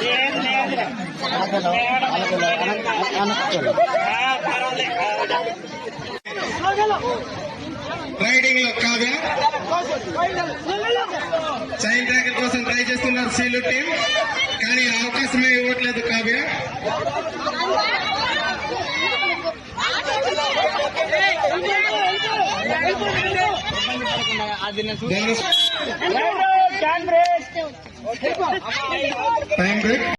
Bien, రైడింగ్లో Kavya chain tracker కోసం try చేస్తున్నారు సీలు టీం కానీ అవకాశమే ఇవ్వట్లేదు కావ్య. Time break